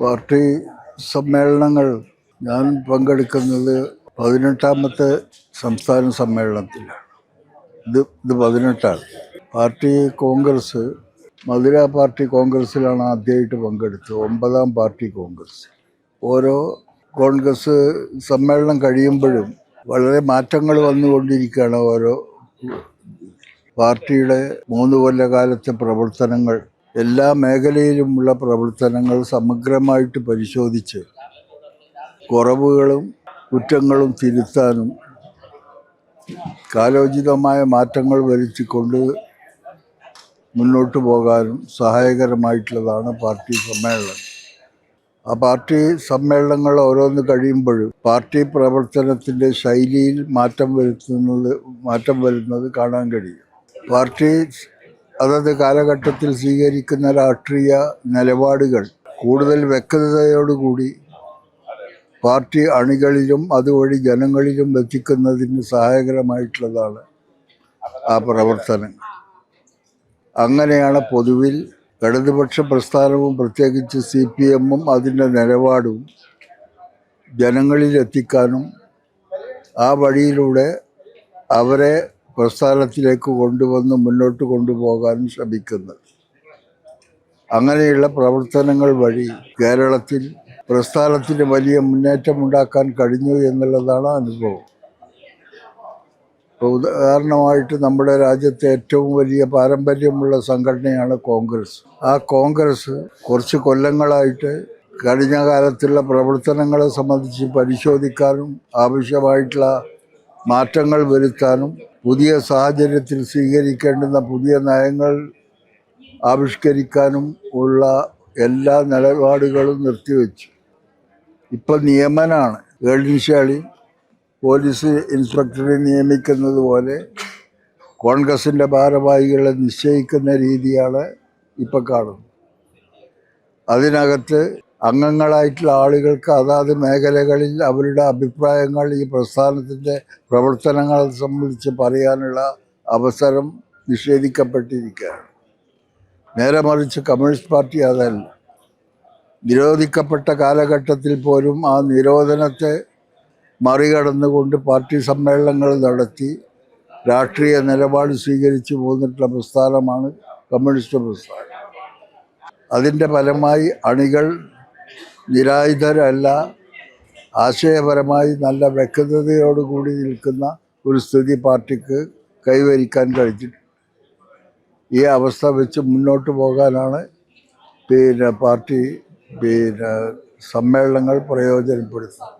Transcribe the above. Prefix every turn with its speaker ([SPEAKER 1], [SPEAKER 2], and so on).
[SPEAKER 1] Party സമ്മേളനങ്ങൾ ഞാൻ പങ്കെടുക്കുന്നത് പതിനെട്ടാമത്തെ സംസ്ഥാന സമ്മേളനത്തിലാണ്. ഇത് ഇത് പതിനെട്ടാണ് പാർട്ടി കോൺഗ്രസ് മധുര പാർട്ടി കോൺഗ്രസ്സിലാണ് ആദ്യമായിട്ട് പങ്കെടുത്തത് ഒമ്പതാം പാർട്ടി കോൺഗ്രസ്. ഓരോ കോൺഗ്രസ് സമ്മേളനം കഴിയുമ്പോഴും വളരെ മാറ്റങ്ങൾ വന്നുകൊണ്ടിരിക്കുകയാണ് ഓരോ പാർട്ടിയുടെ മൂന്ന് കൊല്ലകാലത്തെ പ്രവർത്തനങ്ങൾ. എല്ലാ മേഖലയിലുമുള്ള പ്രവർത്തനങ്ങൾ സമഗ്രമായിട്ട് പരിശോധിച്ച് കുറവുകളും കുറ്റങ്ങളും തിരുത്താനും കാലോചിതമായ മാറ്റങ്ങൾ വരുത്തിക്കൊണ്ട് മുന്നോട്ട് പോകാനും സഹായകരമായിട്ടുള്ളതാണ് പാർട്ടി സമ്മേളനം. ആ പാർട്ടി സമ്മേളനങ്ങൾ ഓരോന്ന് കഴിയുമ്പോഴും പാർട്ടി പ്രവർത്തനത്തിന്റെ ശൈലിയിൽ മാറ്റം വരുത്തുന്നത് മാറ്റം വരുന്നത് കാണാൻ കഴിയും. പാർട്ടി അതത് കാലഘട്ടത്തിൽ സ്വീകരിക്കുന്ന രാഷ്ട്രീയ നിലപാടുകൾ കൂടുതൽ വ്യക്തതയോടുകൂടി പാർട്ടി അണികളിലും അതുവഴി ജനങ്ങളിലും എത്തിക്കുന്നതിന് സഹായകരമായിട്ടുള്ളതാണ് ആ പ്രവർത്തനം. അങ്ങനെയാണ് പൊതുവിൽ ഇടതുപക്ഷ പ്രസ്ഥാനവും പ്രത്യേകിച്ച് സി പി എമ്മും അതിന്റെ നിലപാടും ജനങ്ങളിൽ എത്തിക്കാനും ആ വഴിയിലൂടെ അവരെ പ്രസ്ഥാനത്തിലേക്ക് കൊണ്ടുവന്ന് മുന്നോട്ട് കൊണ്ടുപോകാനും ശ്രമിക്കുന്നത് അങ്ങനെയുള്ള പ്രവർത്തനങ്ങൾ വഴി കേരളത്തിൽ പ്രസ്ഥാനത്തിന് വലിയ മുന്നേറ്റം ഉണ്ടാക്കാൻ കഴിഞ്ഞു എന്നുള്ളതാണ് അനുഭവം. ഇപ്പോൾ ഉദാഹരണമായിട്ട് നമ്മുടെ രാജ്യത്തെ ഏറ്റവും വലിയ പാരമ്പര്യമുള്ള സംഘടനയാണ് കോൺഗ്രസ്. ആ കോൺഗ്രസ് കുറച്ച് കൊല്ലങ്ങളായിട്ട് കഴിഞ്ഞ കാലത്തുള്ള പ്രവർത്തനങ്ങളെ സംബന്ധിച്ച് പരിശോധിക്കാനും ആവശ്യമായിട്ടുള്ള മാറ്റങ്ങൾ വരുത്താനും പുതിയ സാഹചര്യത്തിൽ സ്വീകരിക്കേണ്ടുന്ന പുതിയ നയങ്ങൾ ആവിഷ്കരിക്കാനും ഉള്ള എല്ലാ നിലപാടുകളും നിർത്തിവെച്ചു. ഇപ്പം നിയമനാണ്. ഏഴിൻശാളി പോലീസ് ഇൻസ്പെക്ടറെ നിയമിക്കുന്നത് പോലെ കോൺഗ്രസിന്റെ ഭാരവാഹികളെ നിശ്ചയിക്കുന്ന രീതിയാണ് ഇപ്പം കാണുന്നത്. അതിനകത്ത് അംഗങ്ങളായിട്ടുള്ള ആളുകൾക്ക് അതാത് മേഖലകളിൽ അവരുടെ അഭിപ്രായങ്ങൾ ഈ പ്രസ്ഥാനത്തിന്റെ പ്രവർത്തനങ്ങളെ സംബന്ധിച്ച് പറയാനുള്ള അവസരം നിഷേധിക്കപ്പെട്ടിരിക്കുകയാണ്. നേരെ മറിച്ച് കമ്മ്യൂണിസ്റ്റ് പാർട്ടി അതല്ല. നിരോധിക്കപ്പെട്ട കാലഘട്ടത്തിൽ പോലും ആ നിരോധനത്തെ മറികടന്നുകൊണ്ട് പാർട്ടി സമ്മേളനങ്ങൾ നടത്തി രാഷ്ട്രീയ നിലപാട് സ്വീകരിച്ചു പോന്നിട്ടുള്ള പ്രസ്ഥാനമാണ് കമ്മ്യൂണിസ്റ്റ് പ്രസ്ഥാനം. അതിന്റെ ഫലമായി അണികൾ നിരായുധരല്ല ആശയപരമായി നല്ല വ്യക്തതയോടുകൂടി നിൽക്കുന്ന ഒരു സ്ഥിതി പാർട്ടിക്ക് കൈവരിക്കാൻ കഴിഞ്ഞിട്ടുണ്ട് ഈ അവസ്ഥ വെച്ച് മുന്നോട്ട് പോകാനാണ് പിന്നെ പാർട്ടി പിന്നെ സമ്മേളനങ്ങൾ പ്രയോജനപ്പെടുത്തുന്നത്.